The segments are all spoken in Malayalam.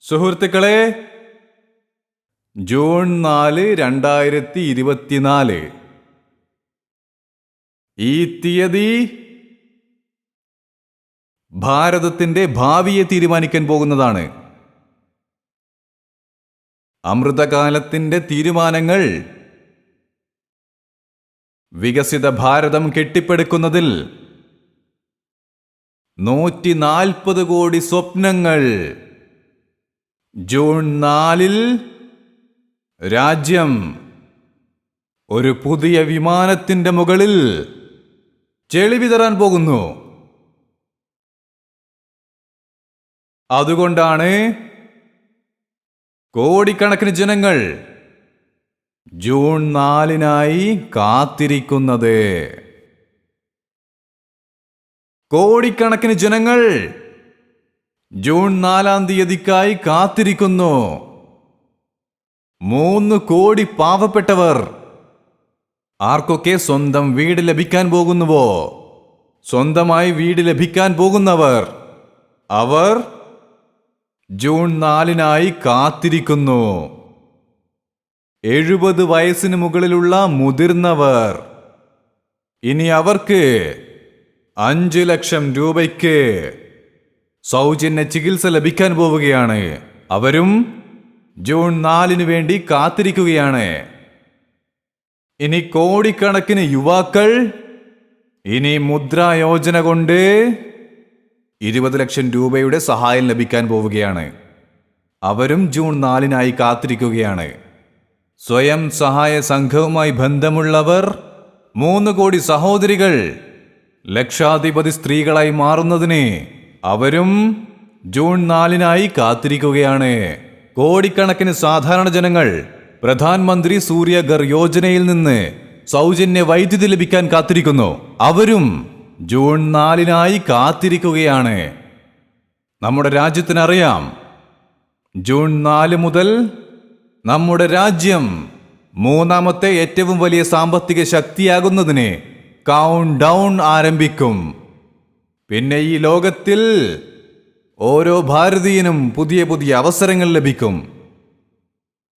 സുഹൃത്തുക്കളെ ജൂൺ നാല് രണ്ടായിരത്തി ഇരുപത്തിനാല്. ഈ തീയതി ഭാരതത്തിന്റെ ഭാവിയെ തീരുമാനിക്കാൻ പോകുന്നതാണ്. അമൃതകാലത്തിന്റെ തീരുമാനങ്ങൾ വികസിത ഭാരതം കെട്ടിപ്പടുക്കുന്നതിൽ നൂറ്റി നാൽപ്പത് കോടി സ്വപ്നങ്ങൾ ജൂൺ നാലിൽ രാജ്യം ഒരു പുതിയ വിമാനത്തിന്റെ മുകളിൽ ചെളി വിതറാൻ പോകുന്നു. അതുകൊണ്ടാണ് കോടിക്കണക്കിന് ജനങ്ങൾ ജൂൺ നാലിനായി കാത്തിരിക്കുന്നത്. കോടിക്കണക്കിന് ജനങ്ങൾ ജൂൺ നാലാം തീയതിക്കായി കാത്തിരിക്കുന്നു. മൂന്ന് കോടി പാവപ്പെട്ടവർ. ആർക്കൊക്കെ സ്വന്തം വീട് ലഭിക്കാൻ പോകുന്നുവോ? സ്വന്തമായി വീട് ലഭിക്കാൻ പോകുന്നവർ. അവർ ജൂൺ നാലിനായി കാത്തിരിക്കുന്നു. എഴുപത് വയസ്സിന് മുകളിലുള്ള മുതിർന്നവർ. ഇനി അവർക്ക് അഞ്ച് ലക്ഷം രൂപയ്ക്ക് സൗജന്യ ചികിത്സ ലഭിക്കാൻ പോവുകയാണ്. അവരും ജൂൺ നാലിന് വേണ്ടി കാത്തിരിക്കുകയാണ്. ഇനി കോടിക്കണക്കിന് യുവാക്കൾ ഇനി മുദ്രാ യോജന കൊണ്ട് ഇരുപത് ലക്ഷം രൂപയുടെ സഹായം ലഭിക്കാൻ പോവുകയാണ്. അവരും ജൂൺ നാലിനായി കാത്തിരിക്കുകയാണ്. സ്വയം സഹായ സംഘവുമായി ബന്ധമുള്ളവർ മൂന്ന് കോടി സഹോദരികൾ ലക്ഷാധിപതി സ്ത്രീകളായി മാറുന്നതിന് അവരും ജൂൺ നാലിനായി കാത്തിരിക്കുകയാണ്. കോടിക്കണക്കിന് സാധാരണ ജനങ്ങൾ പ്രധാനമന്ത്രി സൂര്യഗർ യോജനയിൽ നിന്ന് സൗജന്യ വൈദ്യുതി ലഭിക്കാൻ കാത്തിരിക്കുന്നു. അവരും ജൂൺ നാലിനായി കാത്തിരിക്കുകയാണ്. നമ്മുടെ രാജ്യത്തിനറിയാം ജൂൺ നാല് മുതൽ നമ്മുടെ രാജ്യം മൂന്നാമത്തെ ഏറ്റവും വലിയ സാമ്പത്തിക ശക്തിയാകുന്നതിന് കൗണ്ട് ഡൗൺ ആരംഭിക്കും. പിന്നെ ഈ ലോകത്തിൽ ഓരോ ഭാരതീയനും പുതിയ പുതിയ അവസരങ്ങൾ ലഭിക്കും.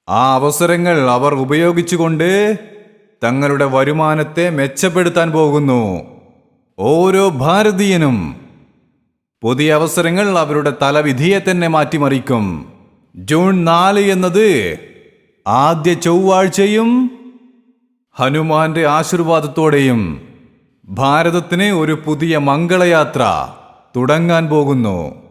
ആ അവസരങ്ങൾ അവർ ഉപയോഗിച്ചുകൊണ്ട് തങ്ങളുടെ വരുമാനത്തെ മെച്ചപ്പെടുത്താൻ പോകുന്നു. ഓരോ ഭാരതീയനും പുതിയ അവസരങ്ങൾ അവരുടെ തലവിധിയെ തന്നെ മാറ്റിമറിക്കും. ജൂൺ നാല് എന്നത് ആദ്യ ചൊവ്വാഴ്ചയും ഹനുമാന്റെ ആശീർവാദത്തോടെയും ഭാരതത്തിന് ഒരു പുതിയ മംഗളയാത്ര തുടങ്ങാൻ പോകുന്നു.